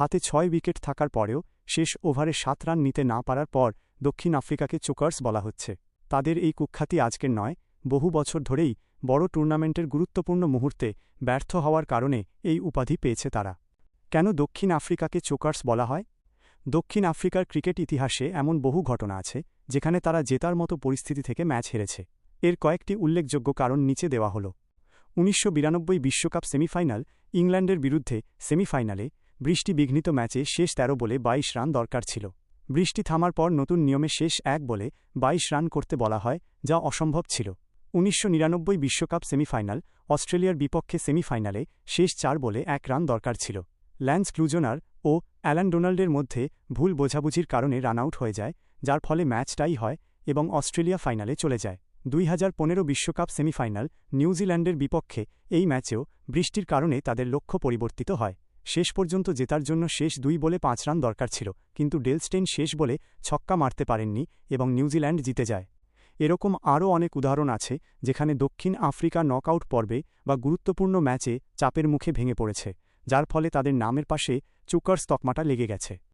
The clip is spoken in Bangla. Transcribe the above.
হাতে ছয় উইকেট থাকার পরেও শেষ ওভারে সাত রান নিতে না পারার পর দক্ষিণ আফ্রিকাকে চোকার্স বলা হচ্ছে। তাদের এই কুখ্যাতি আজকের নয়, বহু বছর ধরেই বড় টুর্নামেন্টের গুরুত্বপূর্ণ মুহূর্তে ব্যর্থ হওয়ার কারণে এই উপাধি পেয়েছে তারা। কেন দক্ষিণ আফ্রিকাকে চোকার্স বলা হয়? দক্ষিণ আফ্রিকার ক্রিকেট ইতিহাসে এমন বহু ঘটনা আছে, যেখানে তারা জেতার মতো পরিস্থিতি থেকে ম্যাচ হেরেছে। এর কয়েকটি উল্লেখযোগ্য কারণ নিচে দেওয়া হল। উনিশশো বিরানব্বই বিশ্বকাপ সেমিফাইনাল, ইংল্যান্ডের বিরুদ্ধে সেমিফাইনালে বৃষ্টি বিঘ্নিত ম্যাচে শেষ ১৩ বলে ২২ রান দরকার ছিল। বৃষ্টি থামার পর নতুন নিয়মে শেষ এক বলে ২২ রান করতে বলা হয়, যা অসম্ভব ছিল। উনিশশো বিশ্বকাপ সেমিফাইনাল, অস্ট্রেলিয়ার বিপক্ষে সেমিফাইনালে শেষ চার বলে এক রান দরকার ছিল। ল্যান্স ক্লুজনার ও অ্যালান ডোনাল্ডের মধ্যে ভুল বোঝাবুঝির কারণে রান আউট হয়ে যায়, যার ফলে ম্যাচটাই হয় এবং অস্ট্রেলিয়া ফাইনালে চলে যায়। দুই বিশ্বকাপ সেমিফাইনাল, নিউজিল্যান্ডের বিপক্ষে এই ম্যাচেও বৃষ্টির কারণে তাদের লক্ষ্য পরিবর্তিত হয়। শেষ পর্যন্ত জেতার জন্য শেষ দুই বলে পাঁচ রান দরকার ছিল, কিন্তু ডেলস্টেইন শেষ বলে ছক্কা মারতে পারেননি এবং নিউজিল্যান্ড জিতে যায়। এরকম আরও অনেক উদাহরণ আছে, যেখানে দক্ষিণ আফ্রিকা নকআউট পর্বে বা গুরুত্বপূর্ণ ম্যাচে চাপের মুখে ভেঙে পড়েছে, যার ফলে তাদের নামের পাশে চুকার তকমাটা লেগে গেছে।